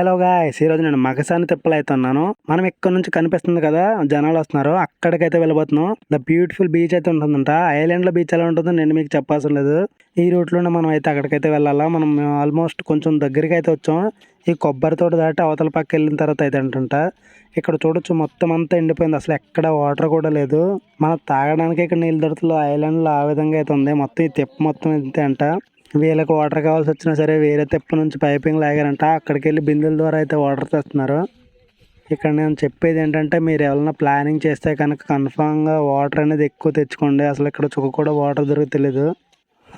Hello guys ఈరోజు నేను మగసాని తిప్పలు అయితే ఉన్నాను మనం ఇక్కడ నుంచి కనిపిస్తుంది కదా జనాలు వస్తున్నారు. అక్కడికైతే వెళ్ళబోతున్నాం. ద బ్యూటిఫుల్ బీచ్ అయితే ఉంటుందంట. ఐలాండ్లో బీచ్ ఎలా ఉంటుందో నేను మీకు చెప్పాల్సిన లేదు. ఈ రూట్లోనే మనం అయితే అక్కడికైతే వెళ్ళాలా. మనం ఆల్మోస్ట్ కొంచెం దగ్గరికి అయితే వచ్చాం. ఈ కొబ్బరి తోట దాటి అవతల పక్క వెళ్ళిన తర్వాత అయితే అంటుంట ఇక్కడ చూడొచ్చు మొత్తం అంతా ఎండిపోయింది. అసలు ఎక్కడ వాటర్ కూడా లేదు. మనం తాగడానికి ఇక్కడ నీళ్ళు దొరుకుతుంది ఐలాండ్లో ఆ విధంగా అయితే ఉంది. మొత్తం ఈ తిప్ప మొత్తం ఇంతే అంట. వీళ్ళకి వాటర్ కావాల్సి వచ్చినా సరే వేరే తెప్ప నుంచి పైపింగ్ లాగారంట. అక్కడికి వెళ్ళి బిందుల ద్వారా అయితే వాటర్ తెస్తున్నారు. ఇక్కడ నేను చెప్పేది ఏంటంటే మీరు ఎవరైనా ప్లానింగ్ చేస్తే కనుక కన్ఫామ్గా వాటర్ అనేది ఎక్కువ తెచ్చుకోండి. అసలు ఇక్కడ చుక్క కూడా వాటర్ దొరుకుతలేదు.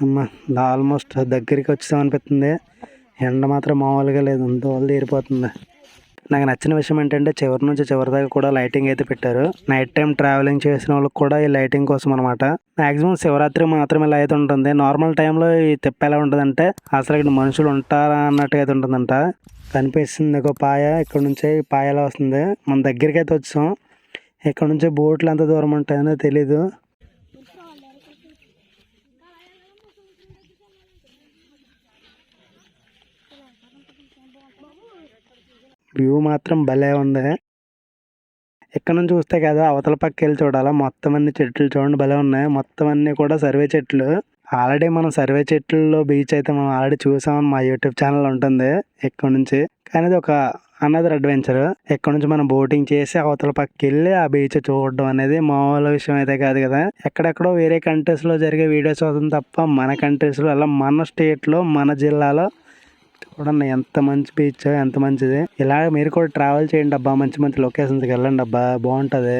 అమ్మ ఆల్మోస్ట్ దగ్గరికి వచ్చేసామనిపిస్తుంది. అనిపిస్తుంది ఎండ మాత్రం మామూలుగా లేదు. దోలు తీరిపోతుంది నాకు నచ్చిన విషయం ఏంటంటే చివరి నుంచి చివరి దాకా కూడా లైటింగ్ అయితే పెట్టారు. నైట్ టైం ట్రావెలింగ్ చేసిన వాళ్ళకి కూడా ఈ లైటింగ్ కోసం అనమాట మాక్సిమం శివరాత్రి మాత్రమే ఇలా అయితే ఉంటుంది. నార్మల్ టైంలో ఈ తిప్ప ఎలా ఉంటుందంటే అసలు ఇక్కడ మనుషులు ఉంటారా అన్నట్టుగా అయితే ఉంటుందంట. కనిపిస్తుంది ఒక పాయ ఇక్కడ నుంచే ఈ పాయ ఎలా వస్తుంది. మన దగ్గరికి అయితే వచ్చాం. ఇక్కడ నుంచి బోట్లు ఎంత దూరం ఉంటాయో తెలీదు. వ్యూ మాత్రం భలే ఉంది. ఇక్కడ నుంచి చూస్తే కదా అవతల పక్క వెళ్ళి చూడాలా. మొత్తం అన్ని చెట్లు చూడండి భలే ఉన్నాయి. మొత్తం అన్ని కూడా సర్వే చెట్లు. ఆల్రెడీ మనం సర్వే చెట్లలో బీచ్ అయితే మనం ఆల్రెడీ చూసామని మా యూట్యూబ్ ఛానల్ ఉంటుంది ఇక్కడ నుంచి. కానీ అది ఒక అనదర్ అడ్వెంచర్ ఇక్కడ నుంచి మనం బోటింగ్ చేసి అవతల పక్కకి వెళ్ళి ఆ బీచ్ చూడడం అనేది మామూలు విషయం అయితే కాదు కదా. ఎక్కడెక్కడో వేరే కంట్రీస్లో జరిగే వీడియోస్ అవుతుంది తప్ప మన కంట్రీస్లో అలా మన స్టేట్లో మన జిల్లాలో చూడండి ఎంత మంచి బీచ్ ఎంత మంచిది. ఇలా మీరు కూడా ట్రావెల్ చేయండి అబ్బా మంచి మంచి లొకేషన్స్కి వెళ్ళండి అబ్బా బాగుంటుంది.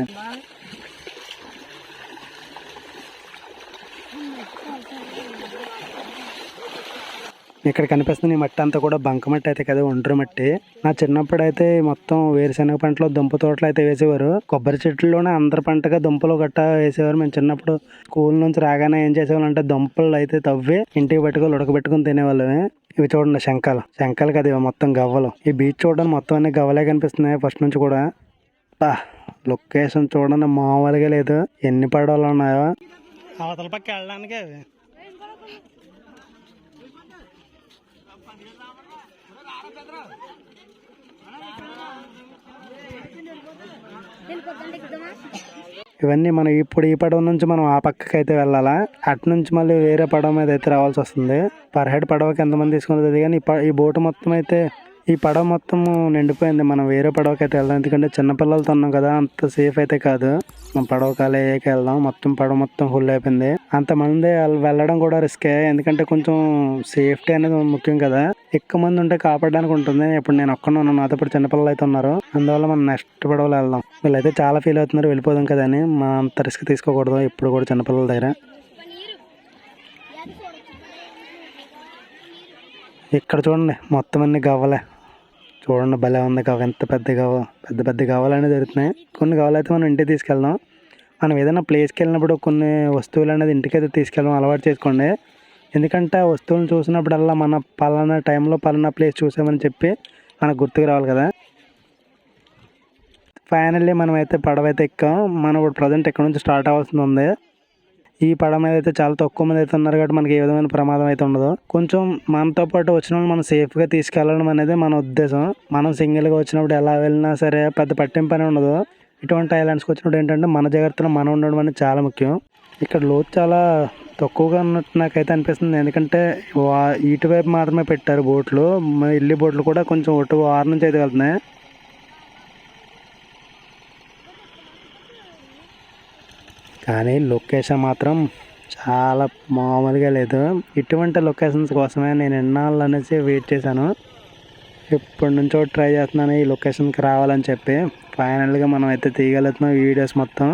ఇక్కడ కనిపిస్తున్న ఈ మట్టి అంతా కూడా బంకమట్టి అయితే కదా ఒండ్రు మట్టి. నా చిన్నప్పుడు అయితే మొత్తం వేరుశనగ పంటలో దుంప తోటలు అయితే వేసేవారు. కొబ్బరి చెట్లలోనే అందరి పంటగా దుంపలు గట్ట వేసేవారు. మేము చిన్నప్పుడు స్కూల్ నుంచి రాగానే ఏం చేసేవాళ్ళం అంటే దుంపలు అయితే తవ్వి ఇంటికి పెట్టుకొని ఉడకబెట్టుకుని తినేవాళ్ళమే. ఇవి చూడండి శంఖాలు. శంఖాలు కదా ఇవి మొత్తం గవ్వలు. ఈ బీచ్ చూడడానికి మొత్తం అన్ని గవ్వలే కనిపిస్తున్నాయి ఫస్ట్ నుంచి కూడా. బా లొకేషన్ చూడండి మామూలుగా లేదు. ఎన్ని పడవలు ఉన్నాయో. అవతల పక్క వెళ్ళడానికి అవి. ఇవన్నీ మనం ఇప్పుడు ఈ పడవ నుంచి మనం ఆ పక్కకి అయితే వెళ్ళాలా? అటు నుంచి మళ్ళీ వేరే పడవ మీద అయితే రావాల్సి వస్తుంది. పర్ హెడ్ పడవకి ఎంతమంది తీసుకున్నది కానీ ఈ ప- ఈ బోటు మొత్తం అయితే ఈ పడవ మొత్తం నిండిపోయింది. మనం వేరే పడవకి అయితే వెళ్దాం. ఎందుకంటే చిన్నపిల్లలతో ఉన్నాం కదా అంత సేఫ్ అయితే కాదు. మనం పడవ కాలేకి వెళ్దాం. మొత్తం పడవ మొత్తం ఫుల్ అయిపోయింది. అంతమంది వెళ్- వెళ్ళడం కూడా రిస్కే ఎందుకంటే కొంచెం సేఫ్టీ అనేది ముఖ్యం కదా. ఎక్కువ మంది ఉంటే కాపాడడానికి ఉంటుంది. ఇప్పుడు నేను ఒక్కనే ఉన్నాను. నాతో ఇప్పుడు చిన్నపిల్లలు అయితే ఉన్నారు. అందువల్ల మనం నెక్స్ట్ పడవలో వెళ్దాం. వీళ్ళైతే చాలా ఫీల్ అవుతున్నారు. వెళ్ళిపోదాం కదా అని. మనం అంత రిస్క్ తీసుకోకూడదు. ఇప్పుడు కూడా చిన్నపిల్లల దగ్గర. ఇక్కడ చూడండి. మొత్తం అన్ని గవ్వలే. చూడండి భలే ఉంది కావు. ఎంత పెద్ద పెద్ద పెద్ద కావాలనేది జరుగుతున్నాయి దొరుకుతున్నాయి. కొన్ని కావాలైతే మనం ఇంటికి తీసుకెళ్దాం. మనం ఏదైనా ప్లేస్కి వెళ్ళినప్పుడు కొన్ని వస్తువులు అనేది ఇంటికైతే తీసుకెళ్ళడం అలవాటు చేసుకోండి. ఎందుకంటే ఆ వస్తువులను చూసినప్పుడల్లా మన పలానా టైంలో పలానా ప్లేస్ చూసామని చెప్పి మనకు గుర్తుకు రావాలి కదా. ఫైనల్లీ మనం అయితే పడవ అయితే ఎక్కాం. మనం ఇప్పుడు ప్రజెంట్ ఇక్కడ నుంచి స్టార్ట్ అవ్వాల్సింది ఉంది. ఈ పడవ మీద అయితే చాలా తక్కువ మంది అయితే ఉన్నారు కాబట్టి మనకి ఏ విధమైన ప్రమాదం అయితే ఉండదు. కొంచెం మనతో పాటు వచ్చిన వాళ్ళు మనం సేఫ్గా తీసుకెళ్ళడం అనేది మన ఉద్దేశం. మనం సింగిల్గా వచ్చినప్పుడు ఎలా వెళ్ళినా సరే పెద్ద పట్టింపు పని ఉండదు. ఇటువంటి ఐలాండ్స్కి వచ్చినప్పుడు ఏంటంటే మన జాగ్రత్తలో మనం ఉండడం అనేది చాలా ముఖ్యం. ఇక్కడ లోతు చాలా తక్కువగా ఉన్నట్టు నాకైతే అనిపిస్తుంది. ఎందుకంటే వా- ఇటువైపు మాత్రమే పెట్టారు బోట్లు. ఇల్లి బోట్లు కూడా కొంచెం ఒటు ఆరు నుంచి అయితే వెళ్తున్నాయి. కానీ లొకేషన్ మాత్రం చాలా మామూలుగా లేదు. ఇటువంటి లొకేషన్స్ కోసమే నేను ఎన్నాళ్ళు అనేసి వెయిట్ చేశాను. ఎప్పటి నుంచో ట్రై చేస్తున్నాను ఈ లొకేషన్కి రావాలని చెప్పి. ఫైనల్గా మనం అయితే తీయగలుగుతున్నాం వీడియోస్ మొత్తం.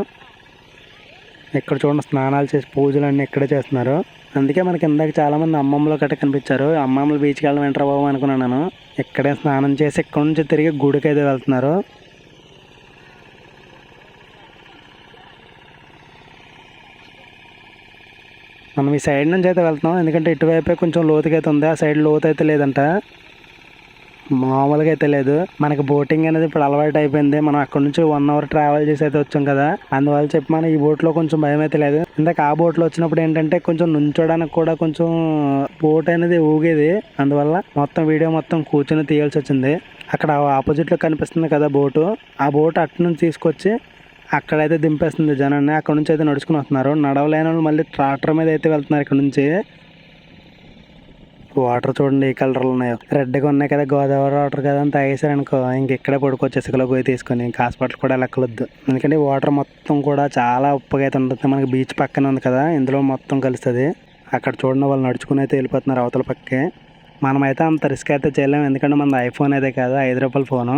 ఇక్కడ చూడండి స్నానాలు చేసి పూజలు అన్నీ ఇక్కడే చేస్తున్నారు. అందుకే మనకి ఇందాక చాలామంది అమ్మమ్మలు గట్ట కనిపించారు. అమ్మమ్మలు బీచ్కి వెళ్ళడం వెంటరా బాబు అనుకున్నాను ఇక్కడే స్నానం చేసి ఇక్కడ నుంచి తిరిగి గుడికి అయితే వెళ్తున్నారు. మనం ఈ సైడ్ నుంచి అయితే వెళ్తున్నాం. ఎందుకంటే ఇటువైపే కొంచెం లోతుగా అయితే ఉంది. ఆ సైడ్ లోతు అయితే లేదంట. మామూలుగా అయితే లేదు. మనకి బోటింగ్ అనేది ఇప్పుడు అలవాటు అయిపోయింది. మనం అక్కడ నుంచి వన్ అవర్ ట్రావెల్ చేసి అయితే వచ్చాం కదా. అందువల్ల చెప్పి మనం ఈ బోట్లో కొంచెం భయం అయితే లేదు. ఇందాక ఆ బోట్లో వచ్చినప్పుడు ఏంటంటే కొంచెం నుంచోడానికి కూడా కొంచెం బోట్ అనేది ఊగేది. అందువల్ల మొత్తం వీడియో మొత్తం కూర్చొని తీయాల్సి వచ్చింది. అక్కడ ఆపోజిట్లో కనిపిస్తుంది కదా బోటు ఆ బోట్ అటు నుంచి తీసుకొచ్చి అక్కడైతే దింపేస్తుంది జనాన్ని. అక్కడ నుంచి అయితే నడుచుకుని వస్తున్నారు. నడవలేని వాళ్ళు మళ్ళీ ట్రాక్టర్ మీద అయితే వెళ్తున్నారు ఇక్కడ నుంచి. వాటర్ చూడండి ఏ కలర్లు ఉన్నాయో. రెడ్గా ఉన్నాయి కదా గోదావరి వాటర్ కదా అని తాగేశారనుకో ఇంక ఇక్కడే పడుకోవచ్చు ఇసుకలో పోయి తీసుకొని. ఇంక హాస్పిటల్ కూడా లెక్కలొద్దు. ఎందుకంటే వాటర్ మొత్తం కూడా చాలా ఉప్పుగా అయితే ఉంటుంది. మనకి బీచ్ పక్కన ఉంది కదా ఇందులో మొత్తం కలుస్తుంది. అక్కడ చూడండి వాళ్ళు నడుచుకుని అయితే వెళ్ళిపోతున్నారు అవతల పక్కే. మనమైతే అంత రిస్క్ అయితే చేయలేము. ఎందుకంటే మన ఐఫోన్ అయితే కాదు ఐదు రూపాయల ఫోను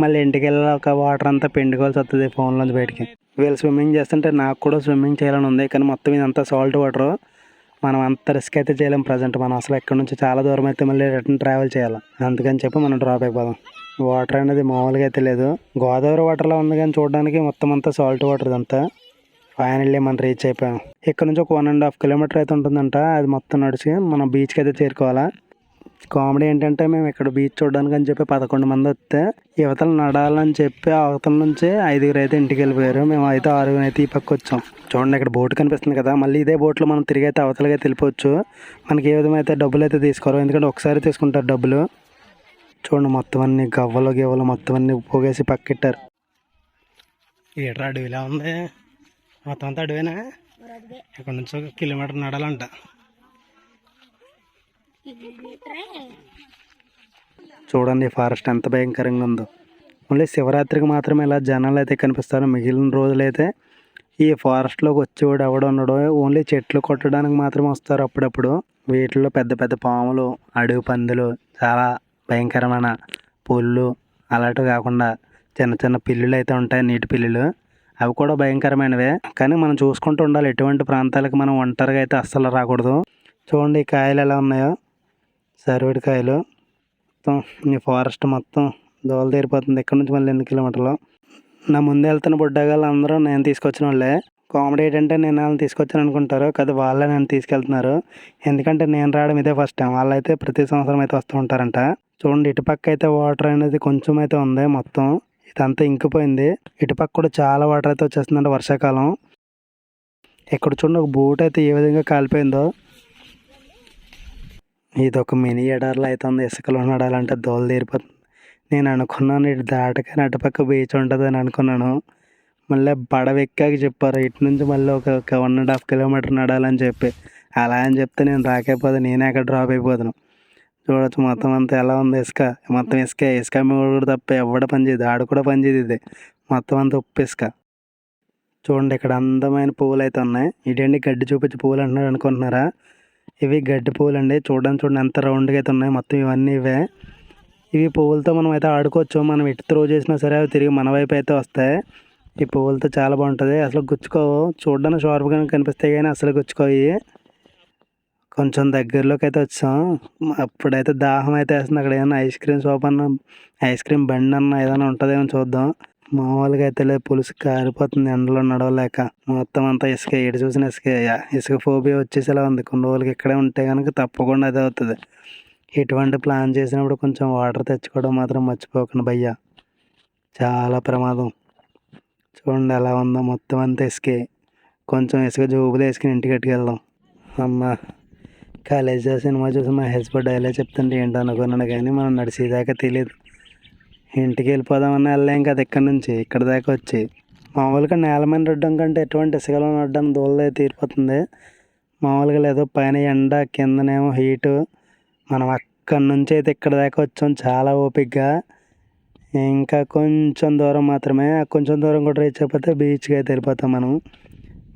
మళ్ళీ ఇంటికి వెళ్ళి ఒక వాటర్ అంతా పిండుకోవాల్సి వస్తుంది ఫోన్లోంచి బయటికి. వీళ్ళు స్విమ్మింగ్ చేస్తుంటే నాకు కూడా స్విమ్మింగ్ చేయాలని ఉంది. కానీ మొత్తం ఇదంతా సాల్ట్ వాటర్ మనం అంత రిస్క్ అయితే చేయలేం ప్రజెంట్ మనం అసలు ఎక్కడి నుంచి చాలా దూరం అయితే మళ్ళీ రిటర్న్ ట్రావెల్ చేయాలి. అందుకని చెప్పి మనం డ్రాప్ అయిపోదాం. వాటర్ అనేది మామూలుగా అయితే లేదు. గోదావరి వాటర్లో ఉంది కానీ చూడడానికి మొత్తం అంతా సాల్ట్ వాటర్ ఇదంతా. ఫైనల్లీ మనం రీచ్ అయిపోయాం. ఇక్కడ నుంచి ఒక వన్ అండ్ హాఫ్ కిలోమీటర్ అయితే ఉంటుందంట. అది మొత్తం నడిచి మనం బీచ్కి అయితే చేరుకోవాలా. కామెడీ ఏంటంటే మేము ఇక్కడ బీచ్ చూడడానికి అని చెప్పి పదకొండు మంది వస్తే యువతలు నడాలని చెప్పి అవతల నుంచి ఐదుగురు అయితే ఇంటికి వెళ్ళిపోయారు. మేము అయితే ఆరుగురు అయితే ఈ పక్క వచ్చాం. చూడండి ఇక్కడ బోట్ కనిపిస్తుంది కదా. మళ్ళీ ఇదే బోట్లో మనం తిరిగి అయితే అవతలకి అయితే వెళ్ళిపోవచ్చు. మనకి ఏ విధంగా అయితే డబ్బులు అయితే తీసుకోరు ఎందుకంటే ఒకసారి తీసుకుంటారు డబ్బులు. చూడండి మొత్తం అన్ని గవ్వలు గివ్వలు మొత్తం అన్ని పోగేసి పక్కెట్టారు. ఏట్రా అడవిలా ఉంది? మొత్తం అంతా అడవేనా? ఇక్కడ నుంచి ఒక కిలోమీటర్ నడాలంట. చూడండి ఫారెస్ట్ ఎంత భయంకరంగా ఉందో. ఓన్లీ శివరాత్రికి మాత్రమే ఇలా జనాలు అయితే కనిపిస్తారు. మిగిలిన రోజులైతే ఈ ఫారెస్ట్లోకి వచ్చేవాడు ఎవడు ఉండడో ఓన్లీ చెట్లు కొట్టడానికి మాత్రమే వస్తారు అప్పుడప్పుడు. వీటిలో పెద్ద పెద్ద పాములు అడవి పందులు చాలా భయంకరమైన పుళ్ళు అలాంటివి కాకుండా చిన్న చిన్న పిల్లులు అయితే ఉంటాయి నీటి పిల్లులు. అవి కూడా భయంకరమైనవే. కానీ మనం చూసుకుంటూ ఉండాలి ఎటువంటి ప్రాంతాలకు మనం ఒంటరిగా అయితే అస్సలు రాకూడదు. చూడండి ఈ కాయలు ఎలా ఉన్నాయో. సరివేడికాయలు. మొత్తం ఈ ఫారెస్ట్ మొత్తం దోవలు తీరిపోతుంది. ఇక్కడ నుంచి మళ్ళీ ఎన్ని కిలోమీటర్లు. నా ముందు వెళ్తున్న బుడ్డగాళ్ళు అందరూ నేను తీసుకొచ్చిన వాళ్ళే. కామెడీ ఏంటంటే నేను వాళ్ళని తీసుకొచ్చాను అనుకుంటారు. కదా వాళ్ళే నన్ను తీసుకెళ్తున్నారు. ఎందుకంటే నేను రావడం ఇదే ఫస్ట్ టైం. వాళ్ళైతే ప్రతి సంవత్సరం అయితే వస్తూ ఉంటారంట. చూడండి ఇటుపక్క అయితే వాటర్ అనేది కొంచెం అయితే ఉంది మొత్తం. ఇదంతా ఇంకిపోయింది. ఇటుపక్క కూడా చాలా వాటర్ అయితే వచ్చేస్తుందంట వర్షాకాలం. ఇక్కడ చూడండి ఒక బోట్ అయితే ఏ విధంగా కాలిపోయిందో. ఇది ఒక మినీ ఎడార్లో అయితే ఉంది ఇసుకలో నడాలంటే దోలు తీరిపోతుంది. నేను అనుకున్నాను ఇటు దాటగానే అటుపక్క బీచ్ ఉంటుంది అని అనుకున్నాను. మళ్ళీ పడవ ఎక్కాక చెప్పారు ఇటు నుంచి మళ్ళీ ఒక ఒక వన్ అండ్ హాఫ్ కిలోమీటర్ నడాలని చెప్పి. అలా అని చెప్తే నేను రాకపోతే నేనే అక్కడ డ్రాప్ అయిపోతాను చూడొచ్చు మొత్తం అంతా ఎలా ఉంది ఇసుక. మొత్తం ఇసుక ఇసుక కూడా తప్ప ఎవడ పనిచేయదు ఆడు కూడా పనిచేది ఇది. మొత్తం అంతా ఉప్పు ఇసుక. చూడండి ఇక్కడ అందమైన పువ్వులు అయితే ఉన్నాయి. ఇటండి గడ్డి చూపించి పువ్వులు అంటున్నారు అనుకుంటున్నారా? ఇవి గడ్డి పువ్వులు అండి చూడండి చూడండి ఎంత రౌండ్గా అయితే ఉన్నాయి. మొత్తం ఇవన్నీ ఇవే. ఇవి పువ్వులతో మనం అయితే ఆడుకోవచ్చు. మనం ఎటు త్రో చేసినా సరే అవి తిరిగి మన వైపు అయితే వస్తాయి. ఈ పువ్వులతో చాలా బాగుంటుంది. అసలు గుచ్చుకోవు. చూడడానికి షార్ప్గా కనిపిస్తాయి కానీ అసలు గుచ్చుకోయి కొంచెం దగ్గరలోకి అయితే వచ్చాం. అప్పుడైతే దాహం అయితే వేస్తుంది. అక్కడ ఏదైనా ఐస్ క్రీమ్ షాప్ అన్న ఐస్ క్రీమ్ బండి అన్న ఏదైనా ఉంటుందేమో చూద్దాం. మామూలుగా అయితే లేదు పులుసు కారిపోతుంది ఎండలో నడవలేక. మొత్తం అంతా ఇసుక ఎటు చూసిన ఇసుక ఇసుక ఫోబియా వచ్చేసేలా ఉంది. కొన్ని రోజులకి ఇక్కడే ఉంటే కనుక తప్పకుండా అదే అవుతుంది. ఎటువంటి ప్లాన్ చేసినప్పుడు కొంచెం వాటర్ తెచ్చుకోవడం మాత్రం మర్చిపోకండి భయ్య. చాలా ప్రమాదం. చూడండి ఎలా ఉందో మొత్తం అంతా ఇసుకే. కొంచెం ఇసుక జోబులు వేసుకుని ఇంటికి ఎట్టుకెళ్దాం అమ్మ కాలేజీ సినిమా చూసి మా బాబు డైలాగ్ చెప్తుంటే ఏంటో అనుకున్నాను కానీ మనం నడిచేదాకా తెలియదు ఇంటికి వెళ్ళిపోదామన్నా వెళ్ళలేం కదా ఇక్కడ నుంచి ఇక్కడ దాకా వచ్చి. మామూలుగా నేల మీద నడడం కంటే ఎటువంటి ఇసుకలో నడడం దూలదే తీరిపోతుంది. మామూలుగా లేదు పైన ఎండ కిందనేమో హీటు. మనం అక్కడి నుంచి అయితే ఇక్కడ దాకా వచ్చాం చాలా ఓపిక్గా ఇంకా కొంచెం దూరం మాత్రమే ఆ కొంచెం దూరం కూడా రీచ్ అయిపోతే బీచ్కి అయితే వెళ్ళిపోతాం మనం.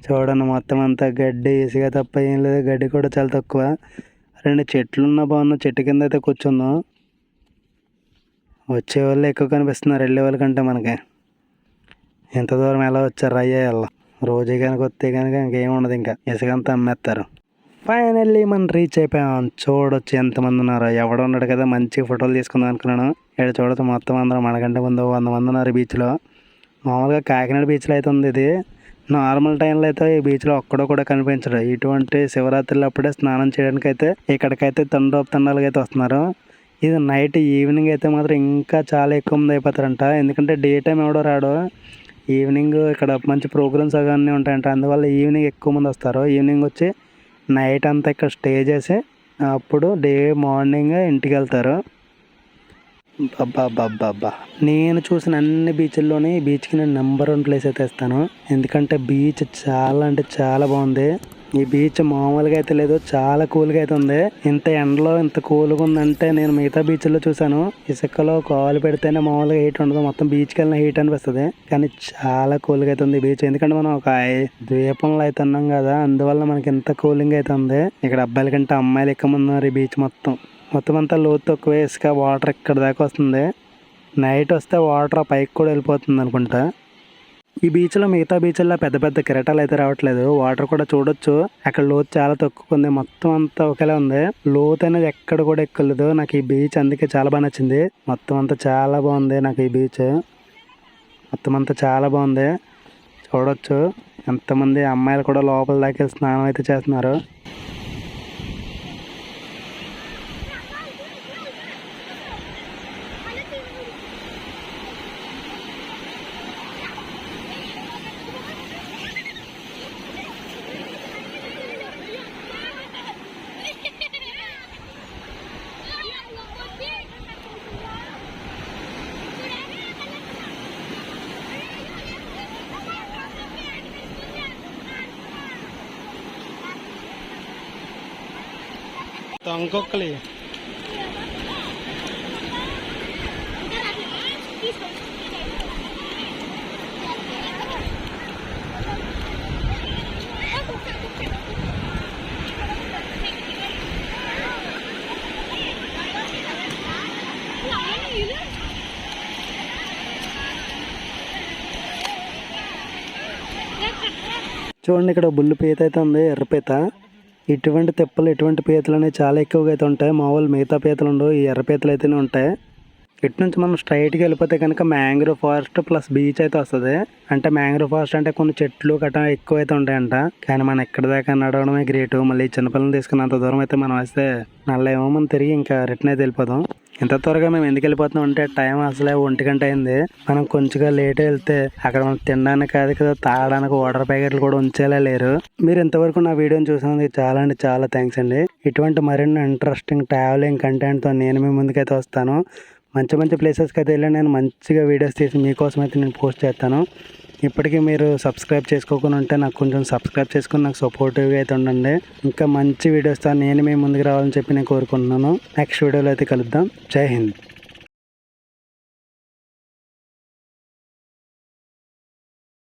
చూడండి మొత్తం అంతా గడ్డి ఇసుక తప్ప ఏం లేదు గడ్డి కూడా చాలా తక్కువ. రెండు చెట్లు ఉన్న బాగున్న చెట్టు కింద అయితే కూర్చుందాం వచ్చే వాళ్ళు ఎక్కువ కనిపిస్తున్నారు వెళ్ళే వాళ్ళ కంటే మనకి. ఎంత దూరం ఎలా వచ్చారు అయ్యే వాళ్ళ? రోజు కనుక వస్తే కనుక ఇంకేం ఉండదు ఇంకా. ఇసుక అంతా అమ్మేస్తారు. ఫైనల్లీ మనం రీచ్ అయిపోయాం. చూడొచ్చు ఎంతమంది ఉన్నారు. ఎవడు ఉన్నాడు కదా మంచి ఫోటోలు తీసుకుందాం అనుకున్నాను. ఇక్కడ చూడొచ్చు మొత్తం అందరం మనకంటే ముందు వంద మంది ఉన్నారు బీచ్లో మామూలుగా కాకినాడ బీచ్లో అయితే ఉంది ఇది. నార్మల్ టైంలో అయితే ఈ బీచ్లో ఒక్కడో కూడా కనిపించడు. ఇటువంటి శివరాత్రులు అప్పుడే స్నానం చేయడానికి అయితే ఇక్కడికైతే తండ్రోపు తండాలుగా అయితే వస్తున్నారు. ఇది నైట్ ఈవినింగ్ అయితే మాత్రం ఇంకా చాలా ఎక్కువ మంది అయిపోతారంట. ఎందుకంటే డే టైం ఎవడో రాడు ఈవినింగ్ ఇక్కడ మంచి ప్రోగ్రామ్స్ అవన్నీ ఉంటాయంట. అందువల్ల ఈవినింగ్ ఎక్కువ మంది వస్తారు. ఈవినింగ్ వచ్చి నైట్ అంతా ఇక్కడ స్టే చేసి అప్పుడు డే మార్నింగ్ ఇంటికి వెళ్తారు. అబ్బా నేను చూసిన అన్ని బీచ్ల్లోనే ఈ బీచ్కి నేను నెంబర్ వన్ ప్లేస్ అయితే ఇస్తాను. ఎందుకంటే బీచ్ చాలా అంటే చాలా బాగుంది. ఈ బీచ్ మామూలుగా అయితే లేదు చాలా కూల్గా అయితే ఉంది. ఇంత ఎండలో ఇంత కూల్గా ఉందంటే నేను మిగతా బీచ్లో చూసాను ఇసుకలో కాలు పెడితేనే మామూలుగా హీట్ ఉండదు మొత్తం బీచ్కి వెళ్ళిన హీట్ అనిపిస్తుంది. కానీ చాలా కూల్గా అయితే ఉంది బీచ్ ఎందుకంటే మనం ఒక ద్వీపంలో అయితే ఉన్నాం కదా అందువల్ల మనకి ఇంత కూలింగ్ అయితే ఉంది. ఇక్కడ అబ్బాయిల కంటే అమ్మాయిలు ఎక్కువ మంది ఉన్నారు ఈ బీచ్ మొత్తం. మొత్తం అంతా లోతు తక్కువ ఇసుక వాటర్ ఇక్కడ దాకా వస్తుంది. నైట్ వస్తే వాటర్ ఆ పైకి కూడా వెళ్ళిపోతుంది అనుకుంటా. ఈ బీచ్లో మిగతా బీచ్ల్లో పెద్ద పెద్ద కిరటాలు అయితే రావట్లేదు. వాటర్ కూడా చూడొచ్చు. అక్కడ లోతు చాలా తక్కువ ఉంది. మొత్తం అంతా ఒకేలా ఉంది. లోతు అనేది ఎక్కడ కూడా ఎక్కలేదు. నాకు ఈ బీచ్ అందుకే చాలా బాగా నచ్చింది. మొత్తం అంతా చాలా బాగుంది నాకు ఈ బీచ్ మొత్తం అంతా చాలా బాగుంది. చూడొచ్చు. ఎంతమంది అమ్మాయిలు కూడా లోపల దాకా స్నానం అయితే చేస్తున్నారు. అంకొక్కలి చూడండి ఇక్కడ బుల్లి పీత అయితే ఉంది ఎర్రపీత ఇటువంటి తెప్పలు ఇటువంటి పీతలు అనేవి చాలా ఎక్కువగా అయితే ఉంటాయి. మామూలు మిగతా పీతలు ఉండవు ఈ ఎర్ర పీతలు అయితేనే ఉంటాయి. ఇటు నుంచి మనం స్ట్రైట్గా వెళ్ళిపోతే కనుక మ్యాంగ్రూవ్ ఫారెస్ట్ ప్లస్ బీచ్ అయితే వస్తుంది. అంటే మ్యాంగ్రూవ్ ఫారెస్ట్ అంటే కొన్ని చెట్లు గట్రా ఎక్కువ అయితే ఉంటాయంట. కానీ మనం ఎక్కడి దాకా నడవడమే గ్రేట్. మళ్ళీ చిన్నపిల్లలు తీసుకున్నంత దూరం అయితే మనం వస్తే నల్లేమో మనం తిరిగి ఇంకా రిటర్న్ అయితే వెళ్ళిపోదాం. ఇంత త్వరగా మేము ఎందుకు వెళ్ళిపోతున్నాం అంటే టైం అసలే ఒంటి గంట అయింది. మనం కొంచెంగా లేట్ వెళ్తే అక్కడ మనం తినడానికి కాదు కదా తాగడానికి వాటర్ ప్యాకెట్లు కూడా ఉంచేలా లేరు. మీరు ఇంతవరకు నా వీడియోని చూసినందుకు చాలా అంటే చాలా థ్యాంక్స్ అండి. ఇటువంటి మరిన్ని ఇంట్రెస్టింగ్ ట్రావెలింగ్ కంటెంట్తో నేను మీ ముందుకైతే వస్తాను. మంచి మంచి ప్లేసెస్కి అయితే వెళ్ళి నేను మంచిగా వీడియోస్ తీసి మీకోసం అయితే నేను పోస్ట్ చేస్తాను. ఇప్పటికీ మీరు సబ్స్క్రైబ్ చేసుకోకుండా ఉంటే నాకు కొంచెం సబ్స్క్రైబ్ చేసుకుని నాకు సపోర్టివ్గా అయితే ఉండండి. ఇంకా మంచి వీడియోస్తో నేను మీ ముందుకు రావాలని చెప్పి నేను కోరుకుంటున్నాను. నెక్స్ట్ వీడియోలో అయితే కలుద్దాం. జై హింద్.